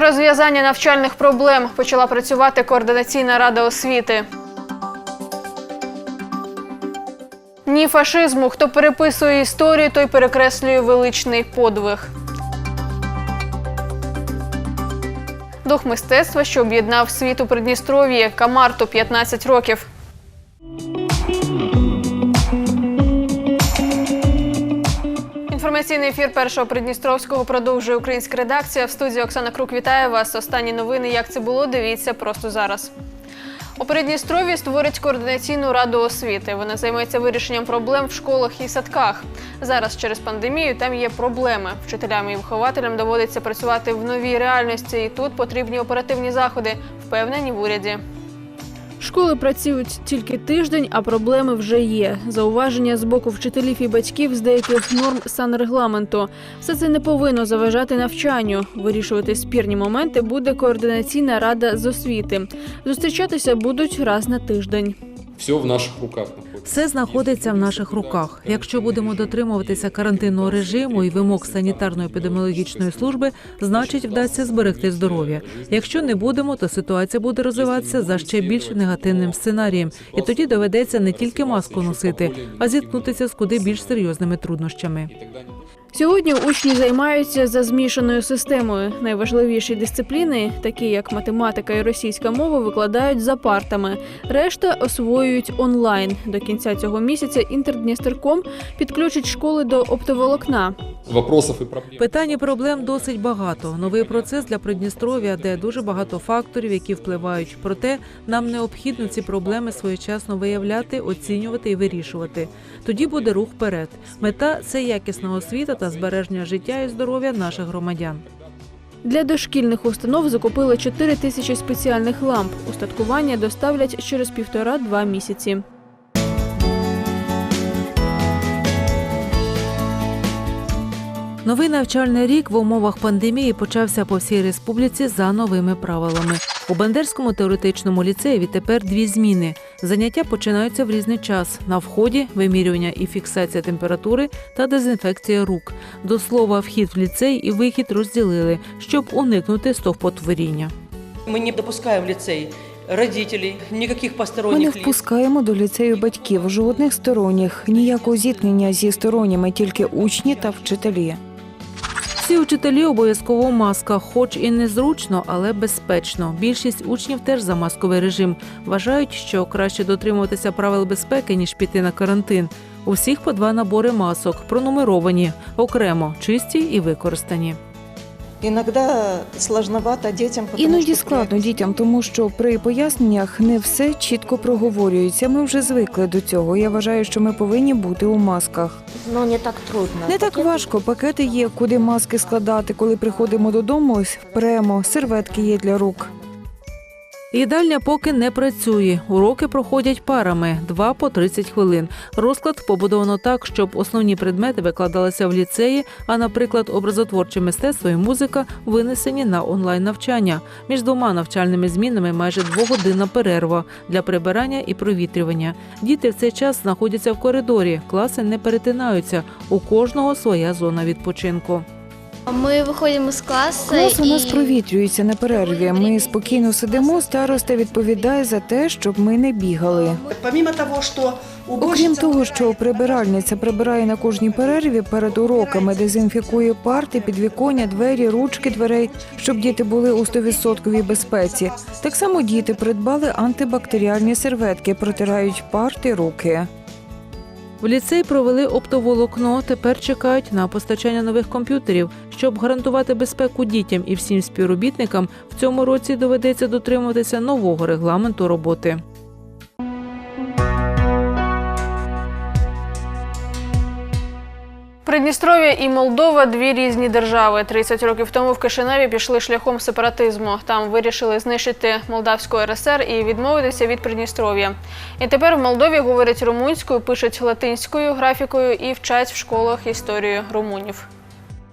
Розв'язання навчальних проблем почала працювати координаційна рада освіти. Ні фашизму. Хто переписує історію, той перекреслює величний подвиг. Дух мистецтва, що об'єднав світ у Придністров'ї, Камарту 15 років. Інформаційний ефір першого Придністровського продовжує українська редакція. В студії Оксана Крук вітає вас. Останні новини. Як це було? Дивіться просто зараз. У Придністров'ї створять координаційну раду освіти. Вона займається вирішенням проблем в школах і садках. Зараз через пандемію там є проблеми. Вчителям і вихователям доводиться працювати в новій реальності, і тут потрібні оперативні заходи, впевнені в уряді. Школи працюють тільки тиждень, а проблеми вже є. Зауваження з боку вчителів і батьків з деяких норм санрегламенту. Все це не повинно заважати навчанню. Вирішувати спірні моменти буде координаційна рада з освіти. Зустрічатися будуть раз на тиждень. Все в наших руках. Все знаходиться в наших руках. Якщо будемо дотримуватися карантинного режиму і вимог санітарно-епідеміологічної служби, значить вдасться зберегти здоров'я. Якщо не будемо, то ситуація буде розвиватися за ще більш негативним сценарієм, і тоді доведеться не тільки маску носити, а зіткнутися з куди більш серйозними труднощами. Сьогодні учні займаються за змішаною системою. Найважливіші дисципліни, такі як математика і російська мова, викладають за партами. Решта освоюють онлайн. До кінця цього місяця Інтердністерком підключить школи до оптоволокна. Вопросов проблем. Питань і проблем досить багато. Новий процес для Придністров'я, де дуже багато факторів, які впливають. Проте нам необхідно ці проблеми своєчасно виявляти, оцінювати і вирішувати. Тоді буде рух вперед. Мета це якісна освіта та збереження життя і здоров'я наших громадян. Для дошкільних установ закупили 4 тисячі спеціальних ламп. Устаткування доставлять через півтора-два місяці. Новий навчальний рік в умовах пандемії почався по всій республіці за новими правилами. У Бандерському теоретичному ліцеї відтепер дві зміни. Заняття починаються в різний час. На вході вимірювання і фіксація температури та дезінфекція рук. До слова, вхід в ліцей і вихід розділили, щоб уникнути стовпотворіння. Мы не допускаем в лицей родителей, никаких Ми не впускаємо до ліцею батьків жодних сторонніх, ніякого зіткнення зі сторонніми, тільки учні та вчителі. Всі учителі обов'язково в масках, хоч і незручно, але безпечно. Більшість учнів теж за масковий режим. Вважають, що краще дотримуватися правил безпеки, ніж піти на карантин. У всіх по два набори масок, пронумеровані, окремо, чисті і використані. Иногда сложновато дітям Іноді складно дітям, тому що при поясненнях не все чітко проговорюється. Ми вже звикли до цього. Я вважаю, що ми повинні бути у масках. Ну, не так трудно. Не так важко. Пакети є, куди маски складати. Коли приходимо додому, премо, серветки є для рук. Їдальня поки не працює. Уроки проходять парами два по 30 хвилин. Розклад побудовано так, щоб основні предмети викладалися в ліцеї, а, наприклад, образотворче мистецтво і музика винесені на онлайн навчання. Між двома навчальними змінами майже двогодинна перерва для прибирання і провітрювання. Діти в цей час знаходяться в коридорі, класи не перетинаються. У кожного своя зона відпочинку. Ми виходимо з класу. Клас у нас і... провітрюється на перерві. Ми спокійно сидимо. Староста відповідає за те, щоб ми не бігали. Помимо того, что уборщица Окрім того, що прибиральниця прибирає на кожній перерві перед уроками, дезінфікує парти, підвіконня, двері, ручки дверей, щоб діти були у 100% безпеці. Так само діти придбали антибактеріальні серветки, протирають парти, руки. В ліцей провели оптоволокно. Тепер чекають на постачання нових комп'ютерів. Щоб гарантувати безпеку дітям і всім співробітникам, в цьому році доведеться дотримуватися нового регламенту роботи. Придністров'я і Молдова дві різні держави. 30 років тому в Кишиневі пішли шляхом сепаратизму. Там вирішили знищити Молдавську РСР і відмовитися від Придністров'я. І тепер в Молдові говорять румунською, пишуть латинською графікою і вчать в школах історію румунів.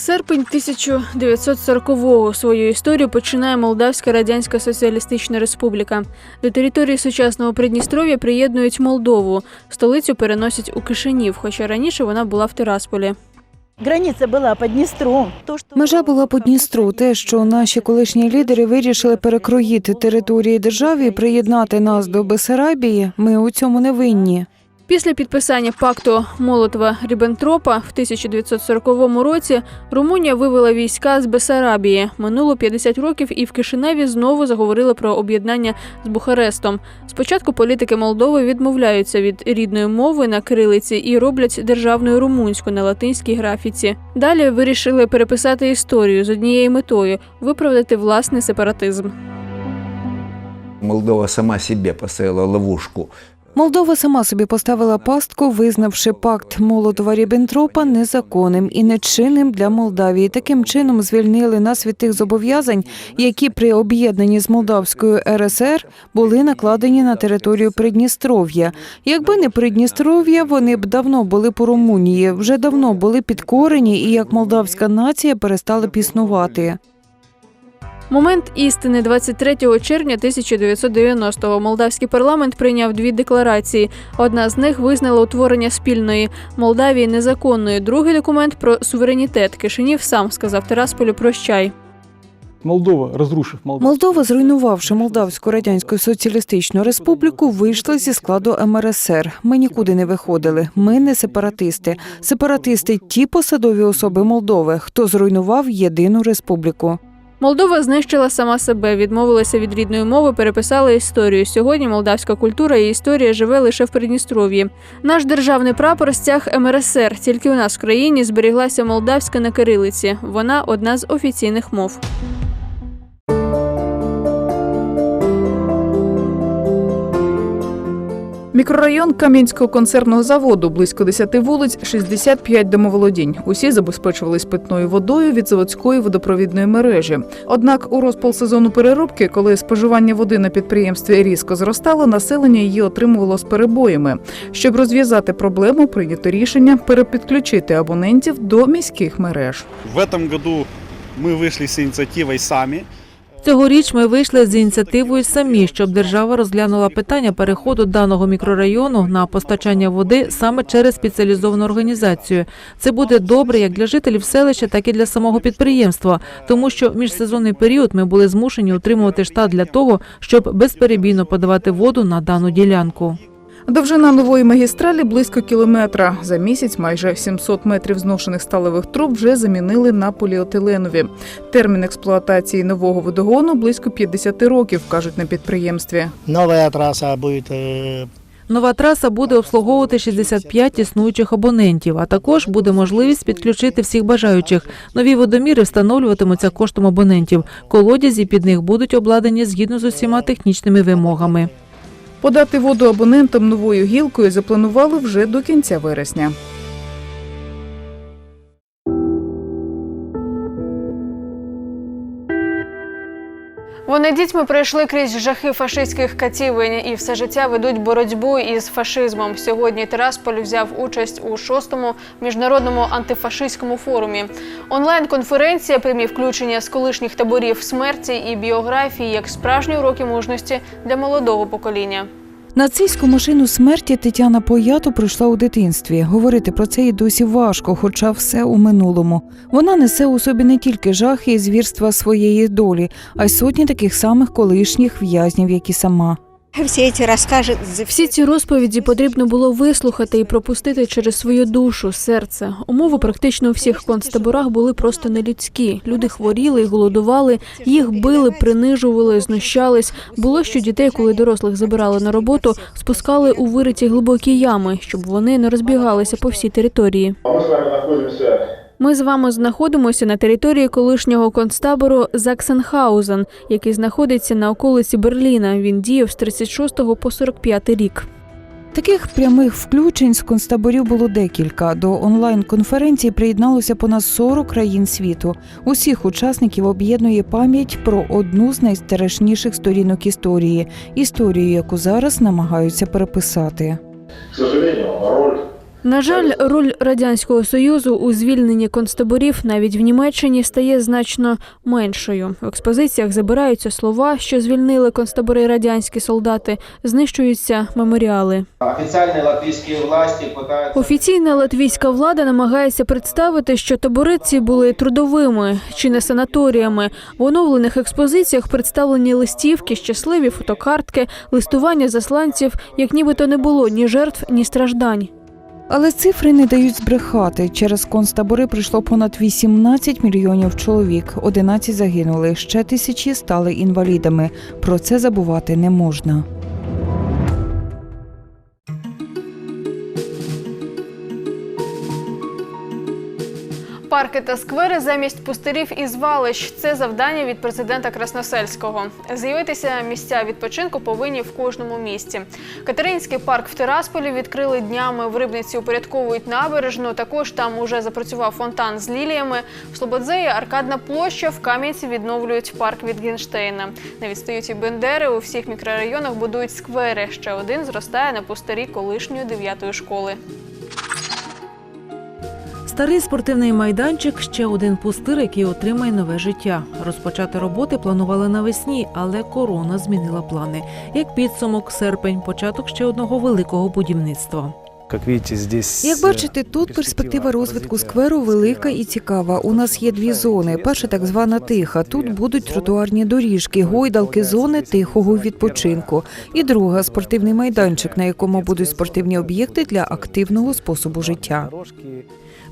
Серпень 1940-го свою історію починає Молдавська Радянська Соціалістична Республіка. До території сучасного Придністров'я приєднують Молдову. Столицю переносять у Кишинів, хоча раніше вона була в Тирасполі. Граница была под Днестром. То. Межа була по Дністру. Те, що наші колишні лідери вирішили перекроїти території держави і приєднати нас до Бесарабії, ми у цьому не винні. Після підписання пакту Молотова Ріббентропа в 1940 році Румунія вивела війська з Бесарабії. Минуло 50 років, і в Кишиневі знову заговорили про об'єднання з Бухарестом. Спочатку політики Молдови відмовляються від рідної мови на кирилиці і роблять державною румунську на латинській графіці. Далі вирішили переписати історію з однією метою виправдати власний сепаратизм. Молдова сама себе поставила ловушку. Молдова сама собі поставила пастку, визнавши пакт Молотова Ріббентропа незаконним і нечинним для Молдавії. Таким чином звільнили нас від тих зобов'язань, які при об'єднанні з Молдавською РСР були накладені на територію Придністров'я. Якби не Придністров'я, вони б давно були по Румунії, вже давно були підкорені і як молдавська нація перестали б існувати. Момент істини 23 червня 1990-го молдавський парламент прийняв дві декларації. Одна з них визнала утворення спільної Молдавії незаконною. Другий документ про суверенітет. Кишинів сам сказав Терасполю прощай. Молдова, разрушив Молдову. Молдова, зруйнувавши Молдавську радянську соціалістичну республіку, вийшла зі складу МРСР. Ми нікуди не виходили. Ми не сепаратисти. Сепаратисти ті посадові особи Молдови, хто зруйнував єдину республіку. Молдова знищила сама себе, відмовилася від рідної мови, переписала історію. Сьогодні молдавська культура і історія живе лише в Придністров'ї. Наш державний прапор стяг МРСР. Тільки у нас в країні зберіглася молдавська на кирилиці. Вона одна з офіційних мов. Мікрорайон Кам'янського концерного заводу близько 10 вулиць, 65 домоволодінь. Усі забезпечувались питною водою від заводської водопровідної мережі. Однак у розпал сезону переробки, коли споживання води на підприємстві різко зростало, населення її отримувало з перебоями. Щоб розв'язати проблему, прийнято рішення перепідключити абонентів до міських мереж. В этом году мы вышли с инициативой сами. Цьогоріч ми вийшли з ініціативою самі, щоб держава розглянула питання переходу даного мікрорайону на постачання води саме через спеціалізовану організацію. Це буде добре як для жителів селища, так і для самого підприємства, тому що міжсезонний період ми були змушені утримувати штат для того, щоб безперебійно подавати воду на дану ділянку. Довжина нової магістралі близько кілометра. За місяць майже 700 метрів зношених сталевих труб вже замінили на поліетиленові. Термін експлуатації нового водогону близько 50 років, кажуть на підприємстві. Новая трасса будет э, Нова траса буде обслуговувати 65 існуючих абонентів, а також буде можливість підключити всіх бажаючих. Нові водоміри встановлюватимуться коштом абонентів. Колодязі під них будуть обладнані згідно з усіма технічними вимогами. Подати воду абонентам новою гілкою запланували вже до кінця вересня. Вони дітьми пройшли крізь жахи фашистських катівень і все життя ведуть боротьбу із фашизмом. Сьогодні Тирасполь взяв участь у шостому міжнародному антифашистському форумі. Онлайн-конференція прямі включення з колишніх таборів смерті і біографії як справжні уроки мужності для молодого покоління. Нацистську машину смерті Тетяна Поято пройшла у дитинстві. Говорити про це їй досі важко, хоча все у минулому. Вона несе у собі не тільки жахи і звірства своєї долі, а й сотні таких самих колишніх в'язнів, як і сама. Все эти рассказы Всі ці розповіді потрібно було вислухати і пропустити через свою душу, серце. Умови практично у всіх концтаборах були просто нелюдські. Люди хворіли і голодували, їх били, принижували, знущались. Було, що дітей, коли дорослих забирали на роботу, спускали у вириті глибокі ями, щоб вони не розбігалися по всій території. Ми з вами знаходимося на території колишнього концтабору Заксенхаузен, який знаходиться на околиці Берліна. Він діяв з 36 по 45 рік. Таких прямих включень з концтаборів було декілька. До онлайн-конференції приєдналося понад 40 країн світу. Усіх учасників об'єднує пам'ять про одну з найстрашніших сторінок історії історію, яку зараз намагаються переписати. К сожалению, роль На жаль, роль радянського союзу у звільненні концтаборів навіть в Німеччині стає значно меншою. В експозиціях забираються слова, що звільнили концтабори радянські солдати, знищуються меморіали. Офіційна латвійська влада намагається представити, що табори ці були трудовими чи не санаторіями. В оновлених експозиціях представлені листівки, щасливі фотокартки, листування засланців, як нібито не було ні жертв, ні страждань. Але цифри не дають збрехати. Через концтабори прийшло понад 18 мільйонів чоловік. 11 загинули, ще тисячі стали інвалідами. Про це забувати не можна. Парки та сквери замість пустирів і звалищ це завдання від президента Красносельського. З'явитися місця відпочинку повинні в кожному місті. Катеринський парк в Тирасполі відкрили днями. В рибниці упорядковують набережну. Також там уже запрацював фонтан з ліліями. В Слободзеї аркадна площа. В Кам'янці відновлюють парк від Гінштейна. Не відстають і Бендери. У всіх мікрорайонах будують сквери. Ще один зростає на пустирі колишньої дев'ятої школи. Старий спортивний майданчик ще один пустир, який отримає нове життя. Розпочати роботи планували навесні, але корона змінила плани. Як підсумок, серпень, початок ще одного великого будівництва. Як бачите, тут перспектива розвитку скверу велика і цікава. У нас є дві зони. Перша так звана тиха. Тут будуть тротуарні доріжки, гойдалки, зони тихого відпочинку. І друга спортивний майданчик, на якому будуть спортивні об'єкти для активного способу життя.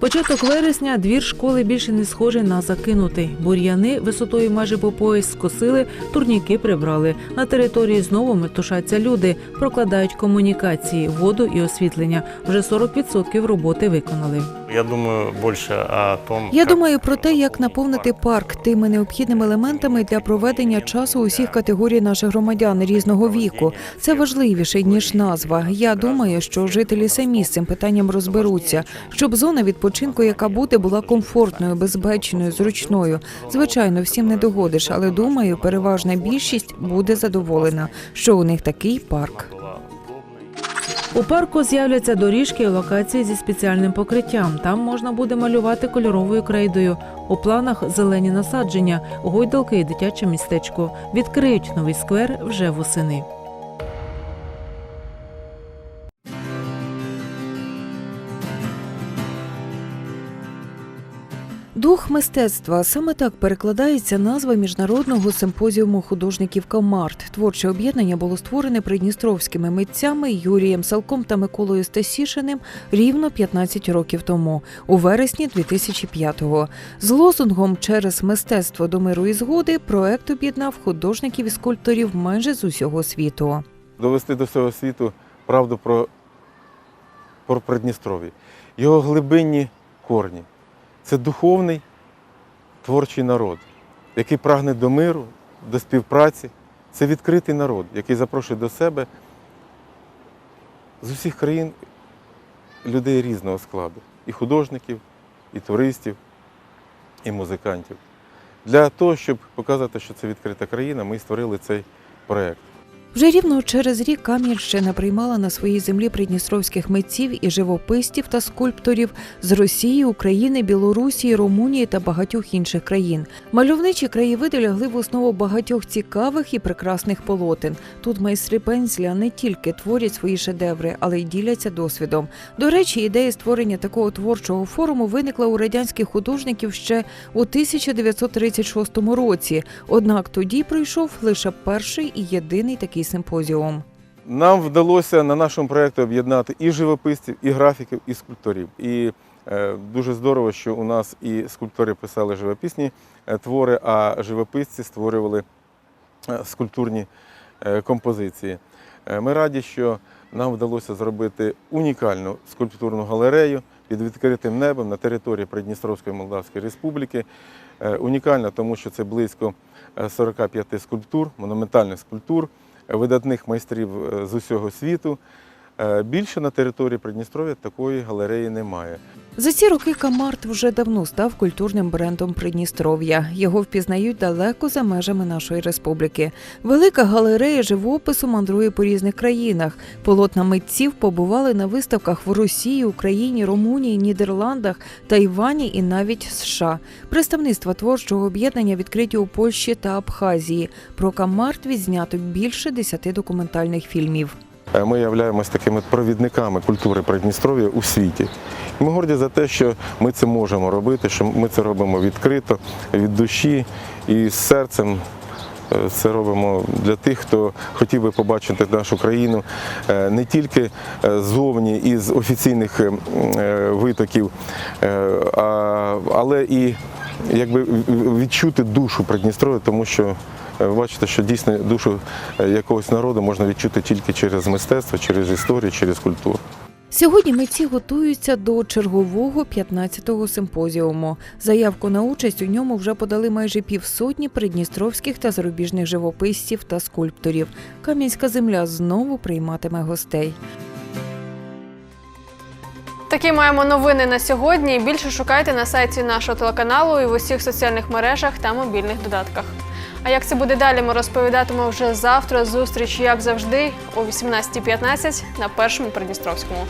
Початок вересня двір школи більше не схожий на закинутий. Бур'яни висотою майже по пояс скосили, турніки прибрали. На території знову метушаться люди, прокладають комунікації, воду і освітлення. Вже 40% роботи виконали. Я думаю больше о том, Я думаю про те, як наповнити парк тими необхідними елементами для проведення часу усіх категорій наших громадян різного віку. Це важливіше ніж назва. Я думаю, що жителі самі з цим питанням розберуться, щоб зона відпочинку, яка буде, була комфортною, безпечною, зручною. Звичайно, всім не догодиш, але думаю, переважна більшість буде задоволена, що у них такий парк. У парку з'являться доріжки і локації зі спеціальним покриттям. Там можна буде малювати кольоровою крейдою. У планах зелені насадження, гойдалки і дитяче містечко. Відкриють новий сквер вже восени. Дух мистецтва саме так перекладається назва міжнародного симпозіуму художників Камарт. Творче об'єднання було створене придністровськими митцями Юрієм Салком та Миколою Стасішиним рівно 15 років тому, у вересні 2005-го. З лозунгом через мистецтво до миру і згоди проект об'єднав художників і скульпторів майже з усього світу. Довести до всього світу правду про, про Придністров'я. Його глибинні корні. Це духовний творчий народ, який прагне до миру, до співпраці. Це відкритий народ, який запрошує до себе з усіх країн людей різного складу. І художників, і туристів, і музикантів. Для того, щоб показати, що це відкрита країна, ми створили цей проєкт. Вже рівно через рік Кам'янщина приймала на своїй землі придністровських митців і живописців та скульпторів з Росії, України, Білорусі, Румунії та багатьох інших країн. Мальовничі краєвиди лягли в основу багатьох цікавих і прекрасних полотен. Тут майстри пензля не тільки творять свої шедеври, але й діляться досвідом. До речі, ідея створення такого творчого форуму виникла у радянських художників ще у 1936 році. Однак тоді пройшов лише перший і єдиний такий симпозіум. Нам вдалося на нашому проєкті об'єднати і живописців, і графіків, і скульпторів. І е, дуже здорово, що у нас і скульптори писали живописні е, твори, а живописці створювали е, скульптурні композиції. Ми раді, що нам вдалося зробити унікальну скульптурну галерею під відкритим небом на території Придністровської Молдавської Республіки. Унікальна, тому що це близько е, 45 скульптур, монументальних скульптур видатних майстрів е, з усього світу. Е, Більше на території Придністров'я такої галереї немає. За ці роки Камарт вже давно став культурним брендом Придністров'я. Його впізнають далеко за межами нашої республіки. Велика галерея живопису мандрує по різних країнах. Полотна митців побували на виставках в Росії, Україні, Румунії, Нідерландах, Тайвані і навіть США. Представництва творчого об'єднання відкриті у Польщі та Абхазії. Про Камарт відзнято більше десяти документальних фільмів. Е, Ми являємось такими провідниками культури Придністров'я у світі. Ми горді за те, що ми це можемо робити, що ми це робимо відкрито, від душі і з серцем. Е, Це робимо для тих, хто хотів би побачити нашу країну е, не тільки зовні із офіційних е, е, витоків, але і якби відчути душу Придністров'я, тому що ви бачите, що дійсно душу е, якогось народу можна відчути тільки через мистецтво, через історію, через культуру. Сьогодні митці готуються до чергового 15-го симпозіуму. Заявку на участь у ньому вже подали майже півсотні придністровських та зарубіжних живописців та скульпторів. Кам'янська земля знову прийматиме гостей. Такі маємо новини на сьогодні. Більше шукайте на сайті нашого телеканалу і в усіх соціальних мережах та мобільних додатках. А як це буде далі, ми розповідатимемо вже завтра. Зустріч, як завжди, о 18.15 на першому Придністровському.